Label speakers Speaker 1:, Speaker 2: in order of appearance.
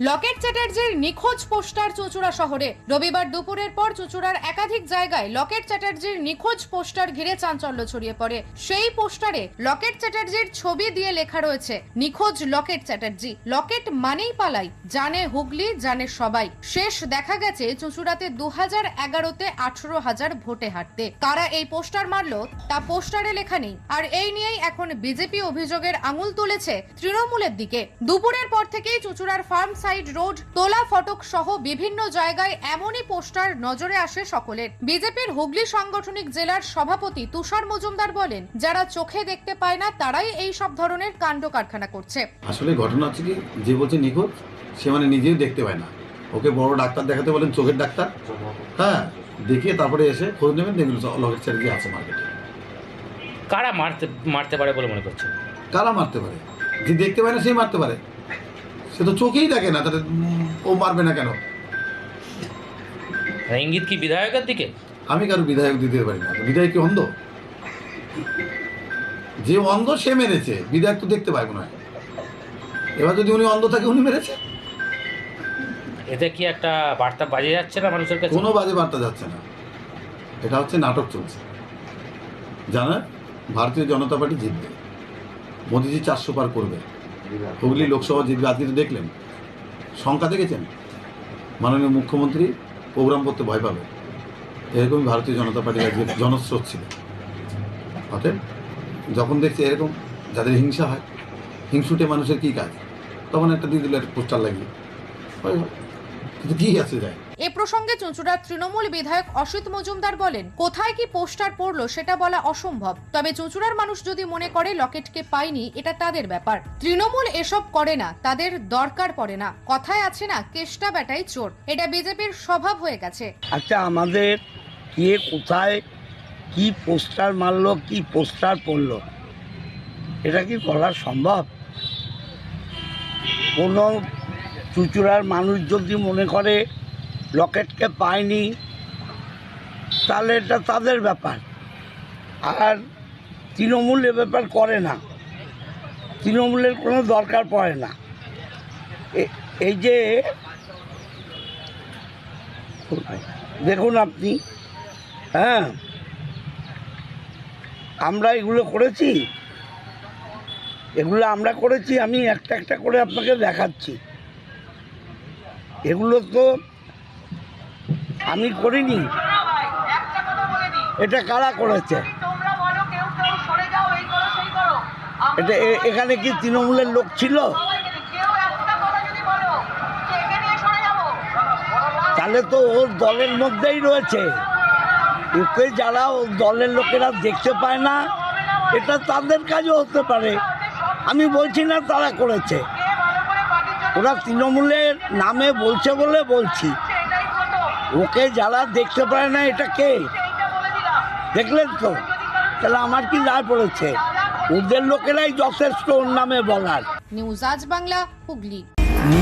Speaker 1: লকেট চ্যাটার্জির নিখোঁজ পোস্টার চুঁচুড়া শহরে। রবিবার দুপুরের পর চুঁচুড়ার একাধিক জায়গায় লকেট চ্যাটার্জির নিখোঁজ পোস্টার ঘিরে চাঞ্চল্য ছড়িয়ে পড়ে। সেই পোস্টারে লকেট চ্যাটার্জির ছবি দিয়ে লেখা রয়েছে, নিখোঁজ লকেট চ্যাটার্জি। লকেট মানেই পালাই, জানে হুগলি, জানে সবাই। শেষ দেখা গেছে চুঁচুড়াতে দু হাজার এগারোতে আঠারো হাজার ভোটে হাঁটতে কারা এই পোস্টার মারলো, তা পোস্টারে লেখা নেই। আর এই নিয়েই এখন বিজেপি অভিযোগের আঙুল তুলেছে তৃণমূলের দিকে। দুপুরের পর থেকেই চুঁচুড়ার ফার্ম সাইড রোড তোলা ফটক সহ বিভিন্ন জায়গায় এমনই পোস্টার নজরে আসে সকলের। বিজেপির হুগলি সাংগঠনিক জেলার সভাপতি তুষার মজুমদার বলেন যারা চোখে দেখতে পায় না তারাই এই সব ধরনের কাণ্ড কারখানা করছে।
Speaker 2: আসলে ঘটনা হচ্ছে কি যে বলছে নিখোঁজ সে মানে নিজেই দেখতে পায় না। ওকে বড় ডাক্তার দেখাতে বলেন চোখের ডাক্তার। হ্যাঁ দেখিয়ে তারপরে এসে খোঁজ নেবেন দেখবেন লকেট চ্যাটার্জি আছে মার্কেটে
Speaker 3: কারা মারতে মারতে পারে বলে মনে করছে
Speaker 2: কারা মারতে পারে? যে দেখতে পায় না সেই মারতে পারে। সে তো চোখেই দেখে না তাহলে ও মারবে না কেন?
Speaker 3: ইঙ্গিত কি বিধায়কের দিকে?
Speaker 2: আমি কারও বিধায়ক দিতে পারি না বিধায়ক কি অন্ধ? যে অন্ধ সে মেরেছে বিধায়ক তো দেখতে পায় মনে হয় এবার যদি উনি অন্ধ থাকে উনি মেরেছে?
Speaker 3: এতে কি একটা বার্তা বাজে যাচ্ছে না মানুষের কাছে?
Speaker 2: কোনো বাজে বার্তা যাচ্ছে না। এটা হচ্ছে নাটক চলছে। জানার ভারতীয় জনতা পার্টি জিতবে। মোদিজি চারশো পার করবে। হুগলি লোকসভা জিতবে আজকে তো দেখলেন। শঙ্কা দেখেছেন? মাননীয় মুখ্যমন্ত্রী প্রোগ্রাম করতে ভয় পাবে। এরকমই ভারতীয় জনতা পার্টির আজকে জনস্রোত ছিল। অতএব যখন দেখছে এরকম যাদের হিংসা হয় হিংসুটে মানুষের কী কাজ? তখন একটা দিয়ে দিল একটা পোস্টার লাগিয়ে। কিন্তু কী আছে যায়?
Speaker 1: এ প্রসঙ্গে চুঁচুড়ার তৃণমূল বিধায়ক অসিত মজুমদার বলেন, কোথায় কি পোস্টার পড়ল সেটা বলা অসম্ভব। তবে চুঁচুড়ার মানুষ যদি মনে করে লকেটকে পায়নি, এটা তাদের ব্যাপার। তৃণমূল এসব করে না, তাদের দরকার পড়ে না। কথায় আছে না, কেষ্টা বেটাই চোর। এটা বিজেপির স্বভাব হয়ে গেছে।
Speaker 4: আচ্ছা আমাদের কে কোথায় কি পোস্টার মারলো, কি পোস্টার পড়ল, এটা কি বলা সম্ভব? কোনো চুচুড়ার মানুষ যদি মনে করে লকেটকে পায়নি, তাহলে এটা তাদের ব্যাপার। আর তৃণমূল এ ব্যাপার করে না। তৃণমূলের কোনো দরকার পড়ে না। এই যে, দেখুন আপনি হ্যাঁ আমরা এগুলো করেছি। এগুলো আমরা করেছি, আমি একটা একটা করে আপনাকে দেখাচ্ছি। এগুলো তো আমি করিনি। এটা কারা করেছে? এটা এখানে কি তৃণমূলের লোক ছিল? তাহলে তো ওর দলের মধ্যেই রয়েছে। এতে যারা ওর দলের লোকেরা দেখতে পায় না, এটা তাদের কাজও হতে পারে। আমি বলছি না তারা করেছে। ওরা তৃণমূলের নামে বলছে বলে বলছি। ওকে যারা দেখতে পারে না, এটা কে? দেখলেন তো? তাহলে আমার কি রায় পড়েছে? ওদের লোকেরাই যথেষ্ট ওর নামে বলার।
Speaker 1: নিউজ আজ বাংলা হুগলি।